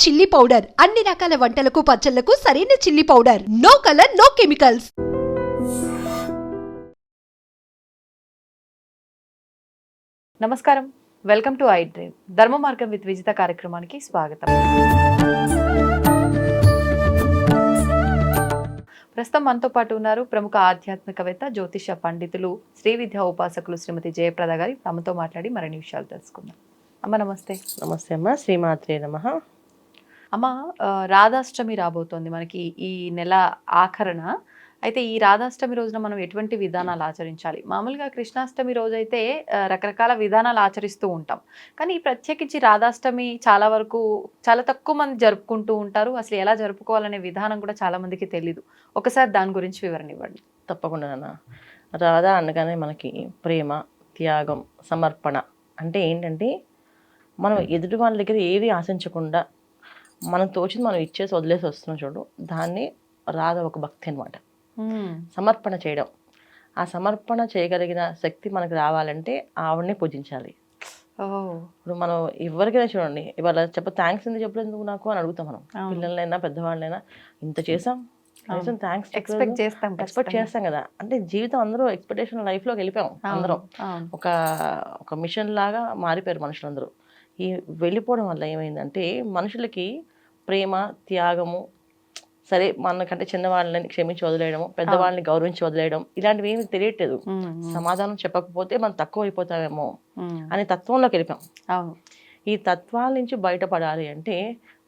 Chilli powder. అన్ని రకాల వంటలకు పచ్చళ్ళకు సరైన chilli powder. No colour no chemicals. నమస్కారం. Welcome to I dream. Dharma Margam with Vijitha కార్యక్రమానికి స్వాగతం. ప్రస్తుతం మనతో పాటు ఉన్నారు ప్రముఖ ఆధ్యాత్మికవేత్త జ్యోతిష పండితులు శ్రీ విద్యా ఉపాసకులు శ్రీమతి జయప్రద గారి. తమతో మాట్లాడి మరిన్ని విషయాలు తెలుసుకుందాం. అమ్మ నమస్తే. నమస్తే అమ్మ. శ్రీమాత్రే నమ. అమ్మ రాధాష్టమి రాబోతోంది మనకి ఈ నెల ఆఖరణ అయితే ఈ రాధాష్టమి రోజున మనం ఎటువంటి విధానాలు ఆచరించాలి? మామూలుగా కృష్ణాష్టమి రోజైతే అయితే రకరకాల విధానాలు ఆచరిస్తూ ఉంటాం. కానీ ఈ ప్రత్యేకించి రాధాష్టమి చాలా వరకు చాలా తక్కువ మంది జరుపుకుంటూ ఉంటారు. అసలు ఎలా జరుపుకోవాలనే విధానం కూడా చాలా మందికి తెలీదు. ఒకసారి దాని గురించి వివరణ ఇవ్వండి తప్పకుండా నాన్న. రాధా అనగానే మనకి ప్రేమ త్యాగం సమర్పణ అంటే ఏంటంటే మనం ఎదుటి వాళ్ళ దగ్గర ఏది ఆశించకుండా మనం తోచింది మనం ఇచ్చేసి వదిలేసి వస్తున్నాం చూడు దాన్ని రాధ ఒక భక్తి అనమాట సమర్పణ చేయడం. ఆ సమర్పణ చేయగలిగిన శక్తి మనకు రావాలంటే ఆవిడని పూజించాలి. ఇప్పుడు మనం ఎవరికైనా చూడండి ఇవాళ చెప్ప థ్యాంక్స్ ఎందుకు చెప్పలేదు నాకు అని అడుగుతాం మనం. పిల్లలైనా పెద్దవాళ్ళైనా ఇంత చేసాం కనీసం థ్యాంక్స్ ఎక్స్పెక్ట్ చేస్తాం ఎక్స్పెక్ట్. చేస్తాం కదా. అంటే జీవితం అందరూ ఎక్స్పెక్టేషన్ లైఫ్లోకి వెళ్ళిపోయాం అందరం. ఒక ఒక మిషన్ లాగా మారిపోయారు మనుషులందరూ. ఈ వెళ్ళిపోవడం వల్ల ఏమైందంటే మనుషులకి ప్రేమ త్యాగము సరే మనకంటే చిన్నవాళ్ళని క్షమించి వదిలేయడము పెద్దవాళ్ళని గౌరవించి వదిలేయడం ఇలాంటివి ఏమి తెలియట్లేదు. సమాధానం చెప్పకపోతే మనం తక్కువ అయిపోతామేమో. అనే తత్వంలోకి వెళ్ళిపోయాం. ఈ తత్వాల నుంచి బయటపడాలి అంటే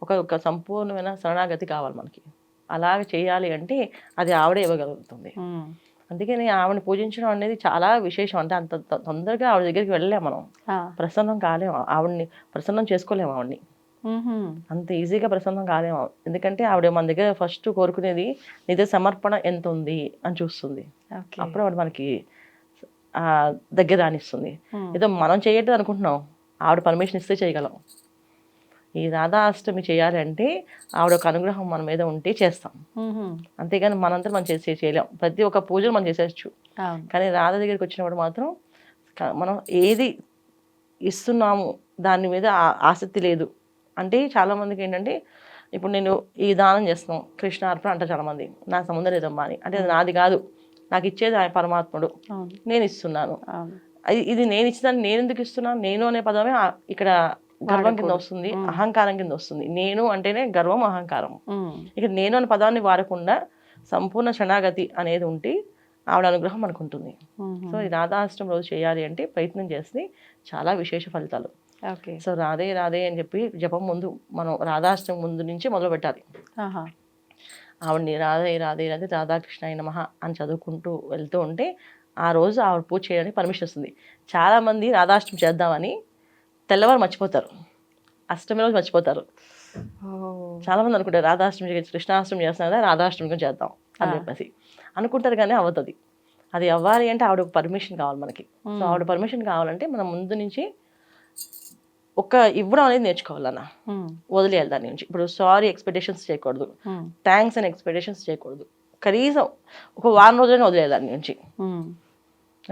ఒక ఒక సంపూర్ణమైన శరణాగతి కావాలి మనకి. అలాగ చేయాలి అంటే అది ఆవిడే ఇవ్వగలుగుతుంది. అందుకని ఆవిడని పూజించడం అనేది చాలా విశేషం. అంటే అంత తొందరగా ఆవిడ దగ్గరికి వెళ్ళలేము మనం. ప్రసన్నం కాలేము ఆవిడని ప్రసన్నం చేసుకోలేము ఆవిడని. అంత ఈజీగా ప్రసన్నం కాలేము ఎందుకంటే ఆవిడ మన దగ్గర ఫస్ట్ కోరుకునేది నిజ సమర్పణ ఎంత ఉంది అని చూస్తుంది. అప్పుడు ఆవిడ మనకి ఆ, దగ్గర రానిస్తుంది. ఏదో మనం చేయట్లేదు అనుకుంటున్నాం. ఆవిడ పర్మిషన్ ఇస్తే చేయగలం. ఈ రాధా అష్టమి చేయాలి అంటే ఆవిడ ఒక అనుగ్రహం మన మీద ఉంటే చేస్తాం. అంతేగాని మనంతా మనం చేసే చేయలేం. ప్రతి ఒక్క పూజలు మనం చేసేయచ్చు. కానీ రాధ దగ్గరికి వచ్చినప్పుడు మాత్రం మనం ఏది ఇస్తున్నాము దాని మీద ఆసక్తి లేదు. అంటే చాలా మందికి ఏంటంటే ఇప్పుడు నేను ఈ దానం చేస్తున్నాం కృష్ణ అర్పణ అంటారు చాలా మంది. నాకు సంబంధం లేదమ్మా అని. అంటే అది నాది కాదు. నాకు ఇచ్చేది ఆయన పరమాత్ముడు. నేను ఇస్తున్నాను. ఇది నేను ఇచ్చిందని నేను ఎందుకు ఇస్తున్నాను? నేను అనే పదమే ఇక్కడ గర్వం కింద. వస్తుంది. అహంకారం కింద వస్తుంది నేను అంటేనే గర్వం అహంకారం. ఇక నేను అనే పదాన్ని వాడకుండా సంపూర్ణ శరణాగతి అనేది ఉంటే ఆవిడ అనుగ్రహం మనకు ఉంటుంది ఉహుం. సో ఈ రాధాష్టమి రోజు చేయాలి అంటే ప్రయత్నం చేస్తే చాలా విశేష ఫలితాలు సో రాధే రాధే అని చెప్పి జపం ముందు మనం రాధాష్టమి ముందు నుంచి మొదలు పెట్టాలి. ఆవిడని రాధే రాధే రాధే రాధాకృష్ణ నమః అని చదువుకుంటూ వెళ్తూ ఉంటే ఆ రోజు ఆవిడ పూజ చేయడానికి పర్మిషన్ వస్తుంది చాలామంది రాధాష్టమి చేద్దామని తెల్లవారు మర్చిపోతారు అష్టమి రోజు మర్చిపోతారు. చాలామంది అనుకుంటారు రాధాష్టమి కృష్ణాష్టమి చేస్తున్నా కదా రాధాష్టమి కూడా చేద్దాం అని. చెప్పేసి అనుకుంటారు కానీ అవుతుంది అది అవ్వాలి అంటే ఆవిడ పర్మిషన్ కావాలి మనకి సో. ఆవిడ పర్మిషన్ కావాలంటే మనం ముందు నుంచి ఒక ఇవ్వడం అనేది నేర్చుకోవాలన్న ఉమ్. వదిలేయాలి దాని నుంచి ఇప్పుడు సారీ ఎక్స్పెక్టేషన్స్ చేయకూడదు. థ్యాంక్స్ అని ఎక్స్పెక్టేషన్స్ చేయకూడదు కనీసం ఒక వారం రోజులైనా వదిలేయాలి దాని నుంచి.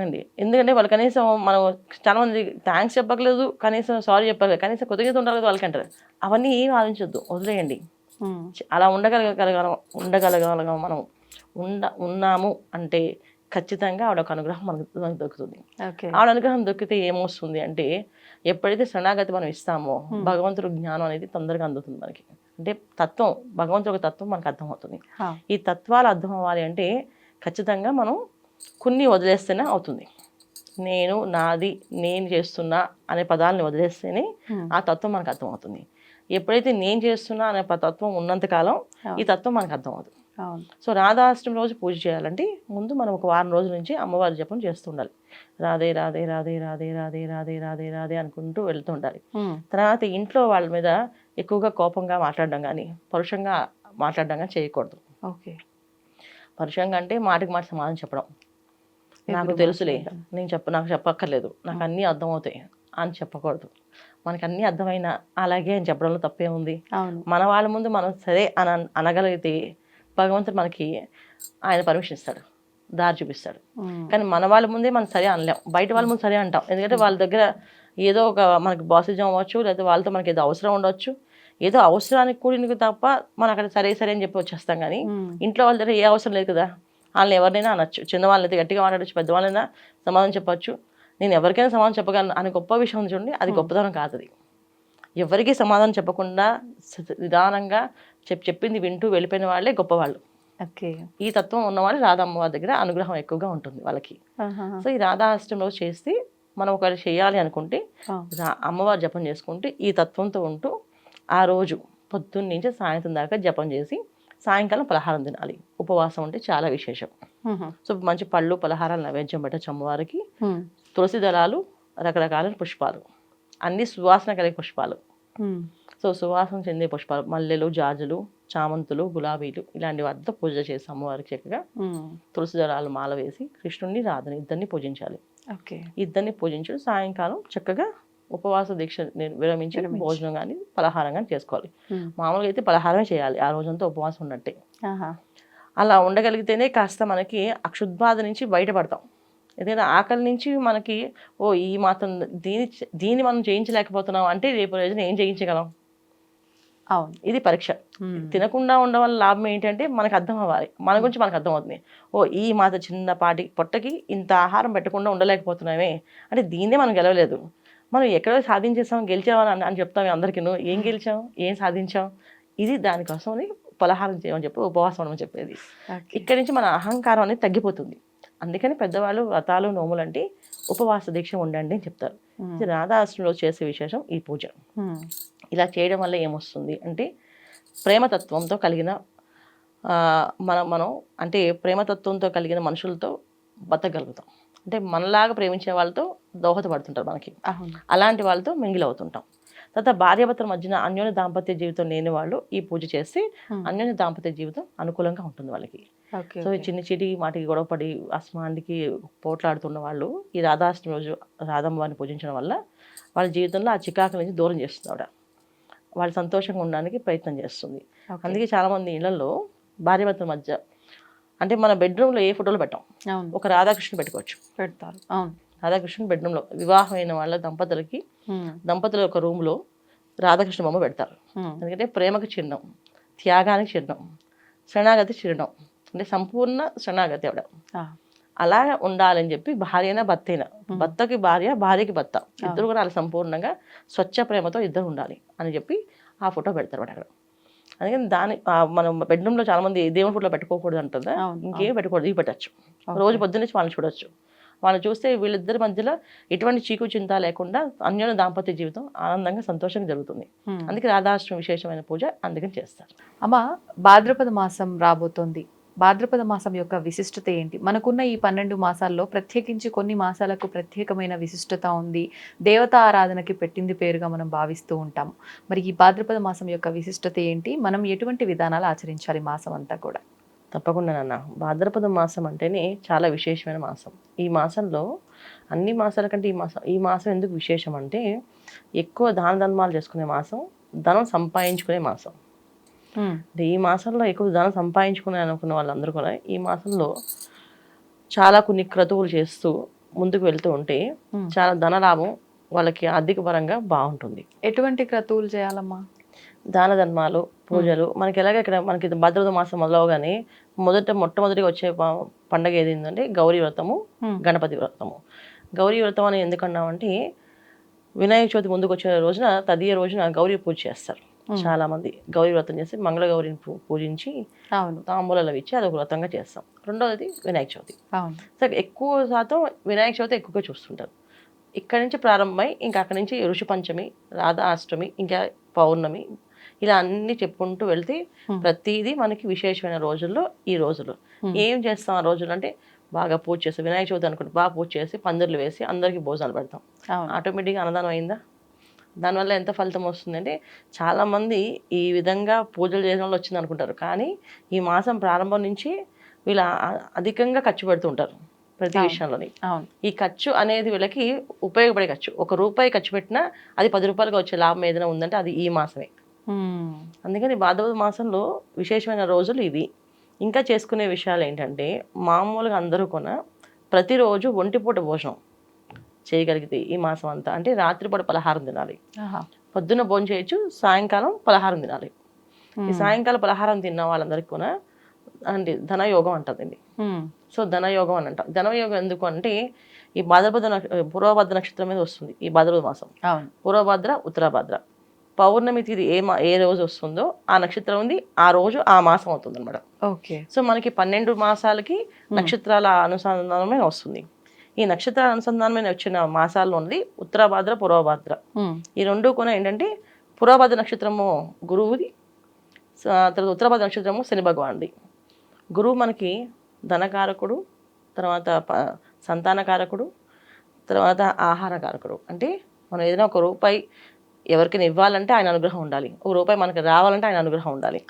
అండి. ఎందుకంటే వాళ్ళు కనీసం మనం చాలా మంది థ్యాంక్స్ చెప్పట్లేదు కనీసం సారీ చెప్పలేదు కనీసం కృతజ్ఞత వాళ్ళకి అంటారు అవన్నీ ఏం ఆలోచించొద్దు వదిలేయండి. అలా ఉండగలగలం ఉండగలగలం మనం. ఉండ ఉన్నాము అంటే ఖచ్చితంగా ఆవిడ ఒక అనుగ్రహం మనకు మనకు దొరుకుతుంది. ఆవిడ అనుగ్రహం దొరికితే ఏమొస్తుంది అంటే ఎప్పుడైతే శరణాగతి మనం ఇస్తామో భగవంతుడు జ్ఞానం అనేది తొందరగా అందుతుంది మనకి. అంటే తత్వం భగవంతుడు ఒక తత్వం మనకు అర్థమవుతుంది. ఈ తత్వాలు అర్థం అవ్వాలి అంటే ఖచ్చితంగా మనం కొన్ని వదిలేస్తేనే అవుతుంది. నేను నాది నేను చేస్తున్నా అనే పదాలని వదిలేస్తేనే. ఆ తత్వం మనకు అర్థమవుతుంది. ఎప్పుడైతే నేను చేస్తున్నా అనే తత్వం ఉన్నంతకాలం ఈ తత్వం మనకు అర్థమవుతుంది. అవును. సో రాధాష్టమి రోజు పూజ చేయాలంటే ముందు మనం ఒక వారం రోజుల నుంచి అమ్మవారి జపం చేస్తూ ఉండాలి. రాధే రాధే రాధే రాధే రాధే రాధే రాధే రాధే అనుకుంటూ వెళ్తూ ఉండాలి. తర్వాత ఇంట్లో వాళ్ళ మీద ఎక్కువగా కోపంగా మాట్లాడడం కానీ పరుషంగా మాట్లాడడం కానీ చేయకూడదు. ఓకే. పరుషంగా అంటే మాటకి మాట సమాధానం చెప్పడం. నాకు తెలుసులే. నేను చెప్ప నాకు చెప్పక్కర్లేదు. నాకు అన్నీ అర్థమవుతాయి అని చెప్పకూడదు. మనకి అన్నీ అర్థమైనా అలాగే అని చెప్పడంలో తప్పే ఉంది మన వాళ్ళ ముందు మనం సరే అని అన- అనగలిగితే భగవంతుడు మనకి ఆయన పర్మిషన్ ఇస్తాడు. దారి చూపిస్తాడు. కానీ మన వాళ్ళ ముందే మనం సరే అనలేం. బయట వాళ్ళ ముందు సరే అంటాం. ఎందుకంటే వాళ్ళ దగ్గర ఏదో ఒక మనకి బాసిజం అవ్వచ్చు లేకపోతే వాళ్ళతో మనకి ఏదో అవసరం ఉండొచ్చు. ఏదో అవసరానికి కూడినకు తప్ప మనం అక్కడ సరే సరే అని చెప్పి వచ్చేస్తాం కానీ ఇంట్లో వాళ్ళ దగ్గర ఏ అవసరం లేదు కదా? వాళ్ళని ఎవరినైనా అనొచ్చు. చిన్నవాళ్ళని అయితే గట్టిగా మాట్లాడచ్చు పెద్దవాళ్ళైనా సమాధానం చెప్పొచ్చు. నేను ఎవరికైనా సమాధానం చెప్పగలను అని గొప్ప విషయం చూడండి అది గొప్పతనం కాదు అది ఎవరికి సమాధానం చెప్పకుండా నిదానంగా చెప్ చెప్పింది వింటూ వెళ్ళిపోయిన వాళ్ళే గొప్పవాళ్ళు. ఓకే. ఈ తత్వం ఉన్నవాళ్ళు రాధమ్మవారి దగ్గర అనుగ్రహం ఎక్కువగా ఉంటుంది వాళ్ళకి. సో ఈ రాధా రోజు చేసి మనం ఒకవేళ చేయాలి అనుకుంటే అమ్మవారు జపం చేసుకుంటే ఈ తత్వంతో ఉంటూ ఆ రోజు పొద్దున్న నుంచి సాయంత్రం దాకా జపం చేసి సాయంకాలం పలహారం తినాలి. ఉపవాసం అంటే చాలా విశేషం. సో మంచి పళ్ళు పలహారాలు నైవేద్యం పెట్టచ్చు అమ్మవారికి తులసి దళాలు రకరకాల పుష్పాలు. అన్ని సువాసన కలిగే పుష్పాలు. సో సువాసన చెందే పుష్పాలు. మల్లెలు జాజులు చామంతులు గులాబీలు ఇలాంటి వాటితో పూజ చేసి అమ్మవారికి చక్కగా తులసి దళాలు మాల వేసి కృష్ణుడిని రాధని ఇద్దరిని పూజించాలి. ఓకే. ఇద్దరిని పూజించుడు సాయంకాలం చక్కగా ఉపవాస దీక్ష ని- విరమించి. భోజనం కానీ పలహారం కానీ చేసుకోవాలి. మామూలుగా అయితే పలహారమే చేయాలి. ఆ రోజంతా ఉపవాసం ఉన్నట్టే. అలా ఉండగలిగితేనే కాస్త మనకి అక్షుద్బాధ నుంచి బయటపడతాం. ఏదైనా ఆకలి నుంచి మనకి ఓ ఈ మాత్రం దీని దీన్ని మనం జయించలేకపోతున్నాం అంటే రేపు రోజున ఏం జయించగలం? అవును. ఇది పరీక్ష. తినకుండా ఉండడం వల్ల లాభం ఏంటంటే మనకు అర్థం అవ్వాలి. మన గురించి మనకు అర్థం అవుతుంది ఓ ఈ మాత చిన్నపాటి పొట్టకి ఇంత ఆహారం పెట్టకుండా ఉండలేకపోతున్నామే. అంటే దీన్నే మనం గెలవలేదు. మనం ఎక్కడో సాధించేసాం గెలిచామని అని- అని చెప్తాం అందరికీ. ఏం గెలిచాం ఏం సాధించాం ఇది దానికోసమని పలహారం చేయమని చెప్పి ఉపవాసం ఉండమని చెప్పేది. ఇక్కడి నుంచి మన అహంకారం అనేది తగ్గిపోతుంది. అందుకని పెద్దవాళ్ళు వ్రతాలు నోములు అంటే ఉపవాస దీక్ష ఉండండి అని చెప్తారు. రాధాష్టమిలో చేసే విశేషం ఈ పూజ. ఇలా చేయడం వల్ల ఏమొస్తుంది అంటే ప్రేమతత్వంతో కలిగిన మనం మనం అంటే ప్రేమతత్వంతో కలిగిన మనుషులతో బతకగలుగుతాం. అంటే మనలాగా ప్రేమించే వాళ్ళతో దోహదపడుతుంటారు మనకి. అలాంటి వాళ్ళతో మింగిల్ అవుతుంటాం. తర్వాత భార్యాభర్తల మధ్యన అన్యోన్య దాంపత్య జీవితం లేని వాళ్ళు ఈ పూజ చేసి. అన్యోన్య దాంపత్య జీవితం అనుకూలంగా ఉంటుంది వాళ్ళకి. సో ఈ చిన్న చిటి మాటికి గొడవపడి అస్మాంటికి పోట్లాడుతున్న వాళ్ళు ఈ రాధాష్టమి రోజు రాధమ్మవారిని పూజించడం వల్ల వాళ్ళ జీవితంలో ఆ చికాకుల నుంచి దూరం చేస్తుంది ఆవిడ వాళ్ళు సంతోషంగా ఉండడానికి ప్రయత్నం చేస్తుంది. అందుకే చాలామంది ఇళ్ళలో భార్యాభర్తల మధ్య అంటే మన బెడ్రూమ్లో ఏ ఫోటోలు పెట్టాం. ఒక రాధాకృష్ణ పెట్టుకోవచ్చు. పెడతారు. అవును. రాధాకృష్ణ బెడ్రూమ్లో వివాహమైన వాళ్ళ దంపతులకి దంపతుల ఒక రూమ్లో రాధాకృష్ణ బొమ్మ పెడతారు. ఎందుకంటే ప్రేమకు చిహ్నం త్యాగానికి చిహ్నం శరణాగతి చిహ్నం. అంటే సంపూర్ణ శరణాగతి ఆవిడ. ఆ, అలా ఉండాలని చెప్పి భార్య అయినా భర్త అయినా భర్తకి భార్య భార్యకి భర్త. ఇద్దరు కూడా అలా సంపూర్ణంగా స్వచ్ఛ ప్రేమతో ఇద్దరు ఉండాలి అని చెప్పి ఆ ఫోటో పెడతారు వాడు అక్కడ అందుకని దాని మనం బెడ్రూమ్లో చాలా మంది దేవుని ఫోటో పెట్టుకోకూడదు అంటుందా? ఇంకేం పెట్టకూడదు ఇవి పెట్టచ్చు. రోజు పొద్దున్నే వాళ్ళని చూడొచ్చు. వాళ్ళని చూస్తే వీళ్ళిద్దరి మధ్యలో ఎటువంటి చీకు చింత లేకుండా అన్యోన్య దాంపత్య జీవితం ఆనందంగా సంతోషంగా జరుగుతుంది. అందుకే రాధాష్టమి విశేషమైన పూజ అందుకని చేస్తారు. అమ్మ భాద్రపద మాసం రాబోతోంది. భాద్రపద మాసం యొక్క విశిష్టత ఏంటి? మనకున్న ఈ పన్నెండు మాసాల్లో ప్రత్యేకించి కొన్ని మాసాలకు ప్రత్యేకమైన విశిష్టత ఉంది. దేవతా ఆరాధనకి పెట్టింది పేరుగా మనం భావిస్తూ ఉంటాం. మరి ఈ భాద్రపద మాసం యొక్క విశిష్టత ఏంటి? మనం ఎటువంటి విధానాలు ఆచరించాలి మాసం అంతా కూడా? తప్పకుండా నాన్న. భాద్రపద మాసం అంటేనే చాలా విశేషమైన మాసం. ఈ మాసంలో అన్ని మాసాల కంటే ఈ మాసం ఈ మాసం ఎందుకు విశేషం అంటే ఎక్కువ దాన ధర్మాలు చేసుకునే మాసం ధనం సంపాదించుకునే మాసం. అంటే ఈ మాసంలో ఎక్కువ ధనం సంపాదించుకునే అనుకున్న వాళ్ళందరూ కూడా ఈ మాసంలో చాలా కొన్ని క్రతువులు చేస్తూ ముందుకు వెళ్తూ ఉంటే. చాలా ధనలాభం వాళ్ళకి ఆర్థిక పరంగా బాగుంటుంది. ఎటువంటి క్రతువులు చేయాలమ్మా? దాన ధర్మాలు పూజలు మనకి ఎలాగ ఇక్కడ మనకి భద్రత మాసం మొదలవగానే మొదట మొట్టమొదటిగా వచ్చే పండగ ఏది ఏంటంటే గౌరీ వ్రతము. గణపతి వ్రతము. గౌరీ వ్రతం అని ఎందుకన్నామంటే వినాయక చవితి ముందుకు వచ్చే రోజున తదియ రోజున గౌరీ పూజ చేస్తారు. చాలా మంది గౌరీ వ్రతం చేసి మంగళ గౌరిని పూ- పూజించి తాంబూలాలు ఇచ్చి అదొక వ్రతంగా చేస్తాం. రెండవది వినాయక చవితి. అవును. సో ఎక్కువ శాతం వినాయక చవితి ఎక్కువగా చూస్తుంటారు. ఇక్కడ నుంచి ప్రారంభమై ఇంకా అక్కడి నుంచి ఋషి పంచమి రాధా అష్టమి ఇంకా పౌర్ణమి ఇలా అన్ని చెప్పుకుంటూ వెళ్తే. ప్రతిదీ మనకి విశేషమైన రోజుల్లో ఈ రోజులు. ఏం చేస్తాం ఆ రోజులు అంటే బాగా పూజ చేస్తాం వినాయక చవితి అనుకుంటే బాగా పూజ చేసి పందిర్లు వేసి అందరికీ భోజనాలు పెడతాం. ఆటోమేటిక్గా అన్నదానం అయిందా? దానివల్ల ఎంత ఫలితం వస్తుందంటే చాలామంది ఈ విధంగా పూజలు చేయడం వల్ల వచ్చింది అనుకుంటారు కానీ ఈ మాసం ప్రారంభం నుంచి వీళ్ళు అధికంగా ఖర్చు పెడుతూ ఉంటారు ప్రతి. విషయంలోని. ఈ ఖర్చు అనేది వీళ్ళకి ఉపయోగపడే ఖర్చు. ఒక రూపాయి ఖర్చు పెట్టినా అది పది రూపాయలుగా వచ్చే లాభం ఏదైనా ఉందంటే అది ఈ మాసమే. అందుకని భాద్రపద మాసంలో విశేషమైన రోజులు ఇవి. ఇంకా చేసుకునే విషయాలు ఏంటంటే మామూలుగా అందరూ కొన ప్రతిరోజు ఒంటిపూట భోజనం చేయగలిగితే ఈ మాసం అంతా. అంటే రాత్రిపూట పలహారం తినాలి. పొద్దున్న భోజనం చేయొచ్చు సాయంకాలం పలహారం తినాలి. ఈ. సాయంకాలం పలహారం తిన్న వాళ్ళందరికీ కూడా అంటే ధనయోగం అంటుంది ఉమ్. సో ధనయోగం అని అంటాం ధనయోగం ఎందుకు అంటే ఈ భాద్రపద పూర్వభద్ర నక్షత్రం మీద వస్తుంది ఈ భాద్రపద మాసం. పూర్వభద్ర ఉత్తరభద్ర. పౌర్ణమి తిథి ఏ మా ఏ రోజు వస్తుందో ఆ నక్షత్రం ఉంది. ఆ రోజు ఆ మాసం అవుతుంది అనమాట ఓకే. సో మనకి పన్నెండు మాసాలకి నక్షత్రాల అనుసంధానమే వస్తుంది. ఈ నక్షత్రాల అనుసంధానమైన వచ్చిన మాసాల్లో ఉన్నది ఉత్తరభద్ర పూర్వభద్ర. ఈ రెండు కూడా ఏంటంటే పూర్వభద్ర నక్షత్రము గురువుది తర్వాత ఉత్తరభద్ర నక్షత్రము శని భగవానుడి గురువు మనకి ధనకారకుడు తర్వాత సంతానకారకుడు తర్వాత ఆహారకారకుడు. అంటే మనం ఏదైనా ఒక రూపాయి ఎవరికైనా ఇవ్వాలంటే ఆయన అనుగ్రహం ఉండాలి. ఒక రూపాయి మనకి రావాలంటే ఆయన అనుగ్రహం ఉండాలి.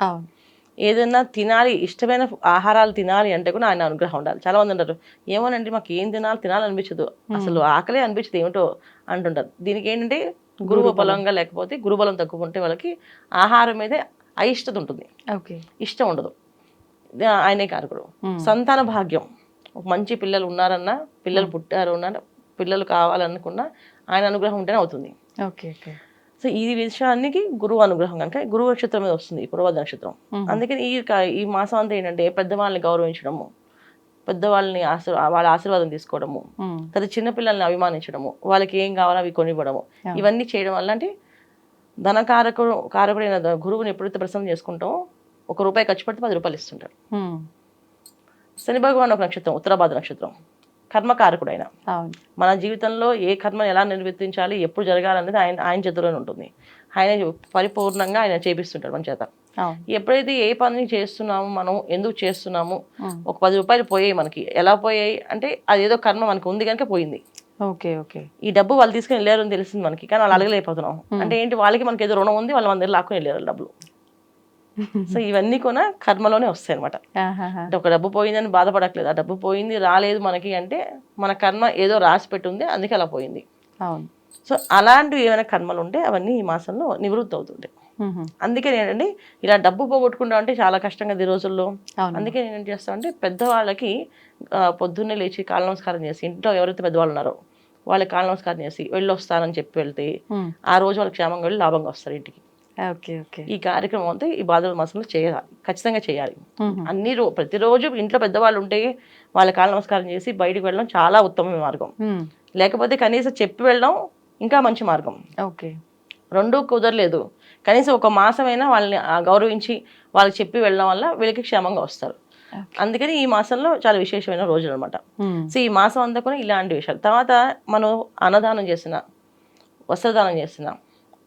ఏదైనా తినాలి ఇష్టమైన ఆహారాలు తినాలి అంటే కూడా ఆయన అనుగ్రహం ఉండాలి. చాలా మంది అంటారు ఏమోనండి మాకు ఏం తినాలి తినాలనిపించదు. అసలు ఆకలే అనిపించదు ఏమిటో అంటుంటారు. దీనికి ఏంటంటే గురువు బలంగా లేకపోతే గురుబలం తక్కువ ఉంటే వాళ్ళకి ఆహారం మీదే అయిష్టత ఉంటుంది. ఇష్టం ఉండదు. ఆయనే కారకుడు. సంతాన భాగ్యం. ఒక మంచి పిల్లలు ఉన్నారన్నా పిల్లలు పుట్టారు అన్నా పిల్లలు కావాలనుకున్నా ఆయన అనుగ్రహం ఉంటేనే అవుతుంది. Okay okay. సో ఈ విషయానికి గురువు అనుగ్రహం కనుక గురువు నక్షత్రం మీద వస్తుంది ఈ పూర్వభద్ర నక్షత్రం. అందుకని ఈ ఈ మాసం అంతా ఏంటంటే పెద్దవాళ్ళని గౌరవించడము పెద్దవాళ్ళని ఆశీర్ వాళ్ళ ఆశీర్వాదం తీసుకోవడము. తర్వాత చిన్నపిల్లల్ని అభిమానించడము వాళ్ళకి ఏం కావాలో అవి కొనివ్వడము. ఇవన్నీ చేయడం వల్ల అంటే ధనకారకుడు కారకుడైన గురువుని ఎప్పుడైతే ప్రసన్నం చేసుకుంటామో ఒక రూపాయి ఖర్చు పెడితే పది రూపాయలు ఇస్తుంటారు. శని భగవాన్ ఒక నక్షత్రం ఉత్తరాభాద్ర నక్షత్రం కర్మకారకుడు ఆయన మన జీవితంలో ఏ కర్మను ఎలా నిర్వర్తించాలి ఎప్పుడు జరగాలనేది ఆయన ఆయన చేతిలోనే ఉంటుంది. ఆయన పరిపూర్ణంగా ఆయన చేపిస్తుంటాడు మన చేత. ఎప్పుడైతే ఏ పని చేస్తున్నామో మనం ఎందుకు చేస్తున్నాము. ఒక పది రూపాయలు పోయాయి మనకి. ఎలా పోయాయి? అంటే అదేదో కర్మ మనకు ఉంది కనుక పోయింది. Okay okay. ఈ డబ్బు వాళ్ళు తీసుకుని వెళ్ళారు అని తెలిసింది మనకి. కానీ వాళ్ళు అడగలేకపోతున్నాం అంటే ఏంటి? వాళ్ళకి మనకి ఏదో రుణం ఉంది వాళ్ళు మన దగ్గర లాక్కుని వెళ్ళారు వాళ్ళ డబ్బులు. సో ఇవన్నీ కూడా కర్మలోనే వస్తాయి అనమాట. అంటే ఒక డబ్బు పోయిందని బాధపడట్లేదు. ఆ డబ్బు పోయింది రాలేదు మనకి అంటే మన కర్మ ఏదో రాసి పెట్టుంది అందుకే అలా పోయింది. అవును. సో అలాంటివి ఏమైనా కర్మలు ఉంటే అవన్నీ ఈ మాసంలో నివృత్తి అవుతుంటాయి. అందుకే నేనండి ఇలా డబ్బు పోగొట్టుకుంటాం అంటే చాలా కష్టం కదా ఈ రోజుల్లో. అందుకే నేను ఏం చేస్తానంటే పెద్దవాళ్ళకి పొద్దున్నే లేచి కాళ్ళ నమస్కారం చేసి ఇంట్లో ఎవరైతే పెద్దవాళ్ళు ఉన్నారో వాళ్ళకి కాళ్ళ నమస్కారం చేసి వెళ్ళి వస్తానని చెప్పి వెళ్తే. ఆ రోజు వాళ్ళకి క్షేమంగా వెళ్ళి లాభంగా వస్తారు ఇంటికి. ఈ కార్యక్రమం అంతా ఈ భాద్రపద మాసంలో చేయాలి ఖచ్చితంగా చేయాలి. అన్ని రో ప్రతిరోజు ఇంట్లో పెద్దవాళ్ళు ఉంటే వాళ్ళ కాళ్ళ నమస్కారం చేసి బయటికి వెళ్ళడం చాలా ఉత్తమమైన మార్గం. లేకపోతే కనీసం చెప్పి వెళ్ళడం ఇంకా మంచి మార్గం. ఓకే. రెండూ కుదరలేదు. కనీసం ఒక మాసమైనా వాళ్ళని గౌరవించి వాళ్ళకి చెప్పి వెళ్ళడం వల్ల వీళ్ళకి క్షేమంగా వస్తారు. అందుకని ఈ మాసంలో చాలా విశేషమైన రోజులు అనమాట. సో ఈ మాసం అంతా కూడా ఇలాంటి విషయాలు. తర్వాత మనం అన్నదానం చేసిన వస్త్రదానం చేసిన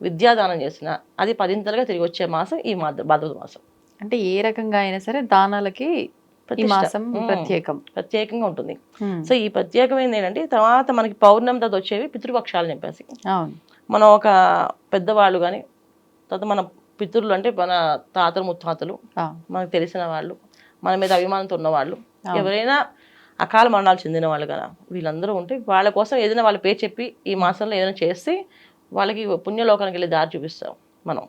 విద్యాదానం చేసిన అది పదింతలుగా తిరిగి వచ్చే మాసం ఈ మాద భాద్రపద మాసం అంటే ఏ రకంగా అయినా సరే దానాలకి. మాసం. ప్రత్యేకం ప్రత్యేకంగా ఉంటుంది. సో ఈ ప్రత్యేకమైనది ఏంటంటే తర్వాత మనకి పౌర్ణమి తర్వాత వచ్చేవి పితృపక్షాలు చెప్పేసి మనం ఒక పెద్దవాళ్ళు కానీ తర్వాత మన పితృలు అంటే మన తాతలు ముత్తాతలు మనకు తెలిసిన వాళ్ళు మన మీద అభిమానంతో ఉన్నవాళ్ళు. ఎవరైనా అకాల మరణాలు చెందిన వాళ్ళు కదా వీళ్ళందరూ ఉంటే వాళ్ళ కోసం ఏదైనా వాళ్ళ పేరు చెప్పి ఈ మాసంలో ఏదైనా చేస్తే వాళ్ళకి పుణ్యలోకానికి వెళ్ళి దారి చూపిస్తాం మనం.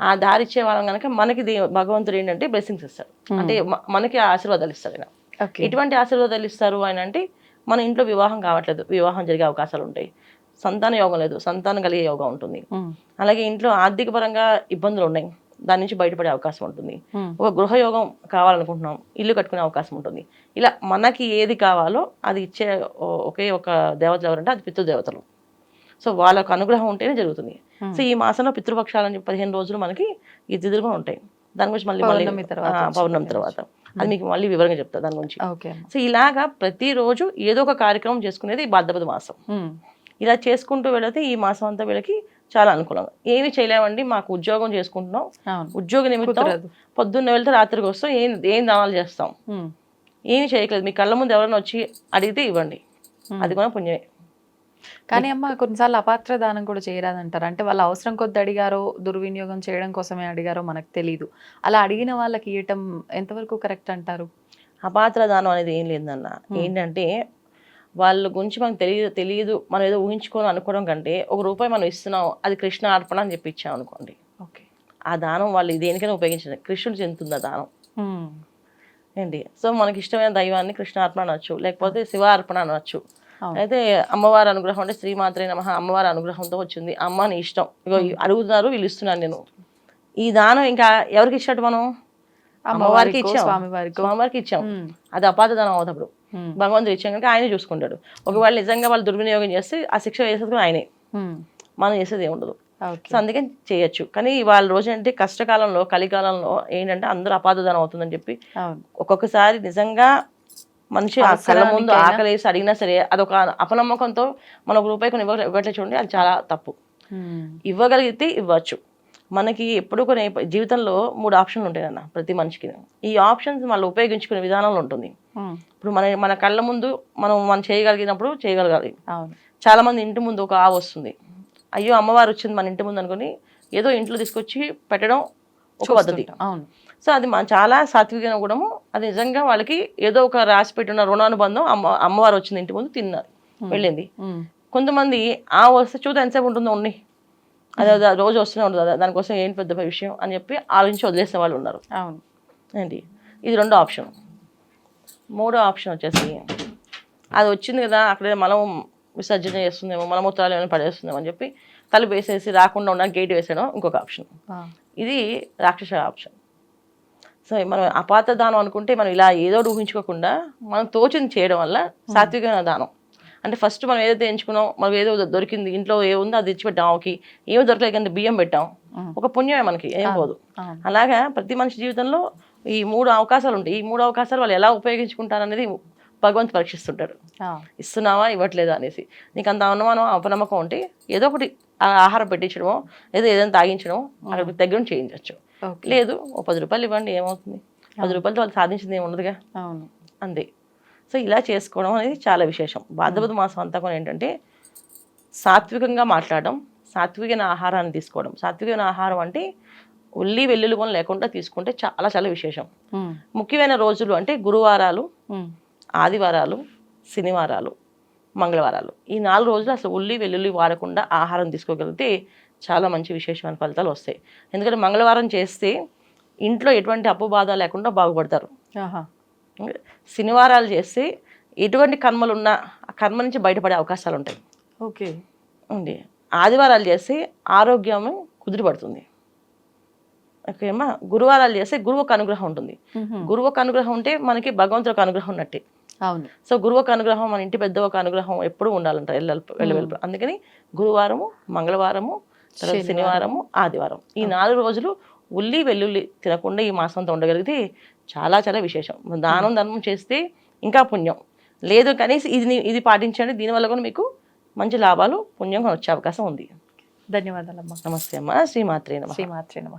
ఆ దారి ఇచ్చే వాళ్ళం కనుక మనకి భగవంతుడు ఏంటంటే బ్లెస్సింగ్స్ ఇస్తారు అంటే మనకి ఆశీర్వాదాలు ఇస్తారు ఆయన. ఎటువంటి ఆశీర్వాదాలు ఇస్తారు ఆయన అంటే మన ఇంట్లో వివాహం కావట్లేదు. వివాహం జరిగే అవకాశాలు ఉంటాయి. సంతాన యోగం లేదు. సంతానం కలిగే యోగం ఉంటుంది. అలాగే ఇంట్లో ఆర్థిక పరంగా ఇబ్బందులు ఉన్నాయి. దాని నుంచి బయటపడే అవకాశం ఉంటుంది. ఒక గృహయోగం కావాలనుకుంటున్నాం. ఇల్లు కట్టుకునే అవకాశం ఉంటుంది. ఇలా మనకి ఏది కావాలో అది ఇచ్చే ఒకే ఒక దేవతలు ఎవరంటే అది పితృదేవతలు సో వాళ్ళకు అనుగ్రహం ఉంటేనే జరుగుతుంది. Hmm. సో ఈ మాసంలో పితృపక్షాలని పదిహేను రోజులు మనకి ఈ తిథులు కూడా ఉంటాయి. దాని గురించి మళ్ళీ మళ్ళీ పౌర్ణమి తర్వాత అది మీకు మళ్ళీ వివరంగా చెప్తా దాని గురించి. సో ఇలాగా ప్రతిరోజు ఏదో ఒక కార్యక్రమం చేసుకునేది ఈ భాద్రపద మాసం. ఉమ్. ఇలా చేసుకుంటూ వెళితే ఈ మాసం అంతా వీళ్ళకి చాలా అనుకూలంగా ఏమి చేయలేమండి మాకు ఉద్యోగం చేసుకుంటున్నాం. ఉద్యోగ నిమిత్తం పొద్దున్న వెళ్తే రాత్రికి వస్తాం ఏం ఏం దానాలు చేస్తాం. ఏమి చేయట్లేదు. మీ కళ్ళ ముందు ఎవరైనా వచ్చి అడిగితే ఇవ్వండి. Hmm. అది కూడా పుణ్యమే. కానీ అమ్మ కొన్నిసార్లు అపాత్ర దానం కూడా చేయరాదంటారు. అంటే వాళ్ళ అవసరం కొద్ది అడిగారో దుర్వినియోగం చేయడం కోసమే అడిగారో మనకు తెలియదు అలా అడిగిన వాళ్ళకి ఇవ్వటం ఎంతవరకు కరెక్ట్ అంటారు? అపాత్ర దానం అనేది ఏం లేదన్న. ఏంటంటే వాళ్ళ గురించి మనకు తెలియదు తెలియదు. మనం ఏదో ఊహించుకొని అనుకోవడం కంటే ఒక రూపాయి మనం ఇస్తున్నాం అది కృష్ణ అర్పణ అని చెప్పి ఇచ్చాం అనుకోండి. ఓకే. ఆ దానం వాళ్ళు దేనికైనా ఉపయోగించండి కృష్ణుడు చెందుతుంది ఆ దానం. ఏంటి? సో మనకి ఇష్టమైన దైవాన్ని కృష్ణ అర్పణ అనొచ్చు లేకపోతే శివ అర్పణ అనొచ్చు. అయితే అమ్మవారి అనుగ్రహం అంటే శ్రీమాత్రే నమ అమ్మవారి అనుగ్రహంతో వచ్చింది. అమ్మ నీ ఇష్టం. ఇగో అడుగుతున్నారు వీళ్ళు ఇస్తున్నాను నేను. ఈ దానం ఇంకా ఎవరికి ఇచ్చినట్టు మనం? అమ్మవారికి ఇచ్చాం. స్వామివారికో. ఇచ్చాం. అది అపాత దానం అవుతప్పుడు. ఉమ్, భగవంతుడు ఇచ్చాం కనుక ఆయనే చూసుకుంటాడు. ఒకవేళ నిజంగా వాళ్ళు దుర్వినియోగం చేస్తే ఆ శిక్ష వేసేది ఆయనే. మనం చేసేది ఏమి ఉండదు. ఓకే. సో అందుకని చేయొచ్చు. కానీ వాళ్ళ రోజు అంటే కష్టకాలంలో కలికాలంలో ఏంటంటే అందరూ అపాతదానం అవుతుందని చెప్పి ఒక్కొక్కసారి నిజంగా మనిషి ఆ కళ్ళ ముందు వేసి అడిగినా సరే అదొక అపనమ్మకంతో మన ఒక రూపాయి కొన్ని ఇవ్వ ఇవ్వట్లే చూడండి అది చాలా తప్పు. ఇవ్వగలిగితే ఇవ్వచ్చు. మనకి ఎప్పుడు కొన్ని జీవితంలో మూడు ఆప్షన్లు ఉంటాయి అన్న ప్రతి మనిషికి. ఈ ఆప్షన్స్ మళ్ళీ ఉపయోగించుకునే విధానంలో ఉంటుంది. ఇప్పుడు మన మన కళ్ళ ముందు మనం మనం చేయగలిగినప్పుడు చేయగలగాలి. చాలా మంది ఇంటి ముందు ఒక ఆవు వస్తుంది. అయ్యో అమ్మవారు వచ్చింది మన ఇంటి ముందు అనుకుని ఏదో ఇంట్లో తీసుకొచ్చి పెట్టడం ఒక పద్ధతి. అవును. సో అది మన చాలా సాత్విక గుణము. అది నిజంగా వాళ్ళకి ఏదో ఒక రాసి పెట్టిన రుణానుబంధం అమ్మ అమ్మవారు వచ్చింది ఇంటి ముందు తిన్నారు. వెళ్ళింది. కొంతమంది ఆ వస్తే చూద్దాం ఎంతసేపు ఉంటుందో ఉండి అదే అదే రోజు వస్తూనే ఉంటుంది. అదే దానికోసం ఏం పెద్ద విషయం అని చెప్పి ఆలోచించి వదిలేసే వాళ్ళు ఉన్నారు. అవును. ఏంటి? ఇది రెండో ఆప్షన్. మూడో ఆప్షన్ వచ్చేసి అది వచ్చింది కదా అక్కడ మనం విసర్జన చేస్తుందేమో మలమూత్రాలు ఏమైనా పడేస్తుందేమో అని చెప్పి తలుపు వేసేసి రాకుండా ఉన్న గేట్ వేసేయడం ఇంకొక ఆప్షన్. ఇది రాక్షస ఆప్షన్. సో మనం అపాత దానం అనుకుంటే మనం ఇలా ఏదో ఊహించుకోకుండా మనం తోచింది చేయడం వల్ల సాత్వికమైన దానం. అంటే ఫస్ట్ మనం ఏదైతే ఎంచుకున్నాం మనకు ఏదో దొరికింది ఇంట్లో ఏముందో అది తెచ్చిపెట్టాం ఆవుకి ఏమీ దొరకలేదు కానీ బియ్యం పెట్టాం. ఒక పుణ్యమే మనకి ఏం పోదు. అలాగా ప్రతి మనిషి జీవితంలో ఈ మూడు అవకాశాలు ఉంటాయి. ఈ మూడు అవకాశాలు వాళ్ళు ఎలా ఉపయోగించుకుంటారు అనేది భగవంతు పరీక్షిస్తుంటాడు. ఇస్తున్నావా ఇవ్వట్లేదా అనేసి. నీకు అంత అనుమానం అపనమ్మకం ఉంటే ఏదో ఒకటి ఆహారం పెట్టించడమో ఏదో ఏదైనా తాగించడమో అక్కడ దగ్గర చేయించవచ్చు లేదు ఓ పది రూపాయలు ఇవ్వండి ఏమవుతుంది? పది రూపాయలతో వాళ్ళు సాధించింది ఏమి ఉండదుగా అవును. అంతే. సో ఇలా చేసుకోవడం అనేది చాలా విశేషం. భాద్రపద మాసం అంతా కూడా ఏంటంటే సాత్వికంగా మాట్లాడడం సాత్వికమైన ఆహారాన్ని తీసుకోవడం. సాత్వికమైన ఆహారం అంటే ఉల్లి వెల్లుల్లి కూడా లేకుండా తీసుకుంటే చాలా చాలా విశేషం. ముఖ్యమైన రోజులు అంటే గురువారాలు ఆదివారాలు శనివారాలు మంగళవారాలు. ఈ నాలుగు రోజులు అసలు ఉల్లి వెల్లుల్లి వాడకుండా ఆహారం తీసుకోగలిగితే చాలా మంచి విశేషమైన ఫలితాలు వస్తాయి. ఎందుకంటే మంగళవారం చేస్తే ఇంట్లో ఎటువంటి అప్పు బాధ లేకుండా బాగుపడతారు. శనివారాలు చేస్తే ఎటువంటి కర్మలు ఉన్నా ఆ కర్మ నుంచి బయటపడే అవకాశాలు ఉంటాయి. ఓకే. ఉంది. ఆదివారాలు చేస్తే ఆరోగ్యం కుదిరిపడుతుంది ఓకేమ్మా గురువారాలు చేస్తే గురువు ఒక అనుగ్రహం ఉంటుంది. గురువు ఒక అనుగ్రహం ఉంటే మనకి భగవంతుడు ఒక అనుగ్రహం ఉన్నట్టే. అవును. సో గురువు ఒక అనుగ్రహం మన ఇంటి పెద్ద ఒక అనుగ్రహం ఎప్పుడూ ఉండాలంట వెళ్ళ వెళ్ళ అందుకని గురువారము మంగళవారము తర్వాత శనివారము ఆదివారం. ఈ నాలుగు రోజులు ఉల్లి వెల్లుల్లి తినకుండా ఈ మాసంతో ఉండగలిగితే చాలా చాలా విశేషం. దానం ధర్మం చేస్తే ఇంకా పుణ్యం. లేదు కనీసం ఇది ఇది పాటించండి దీనివల్ల కూడా మీకు మంచి లాభాలు పుణ్యం వచ్చే అవకాశం ఉంది. ధన్యవాదాలమ్మా. నమస్తే అమ్మ. శ్రీమాత్రే నమ. శ్రీమాత్రే నమ.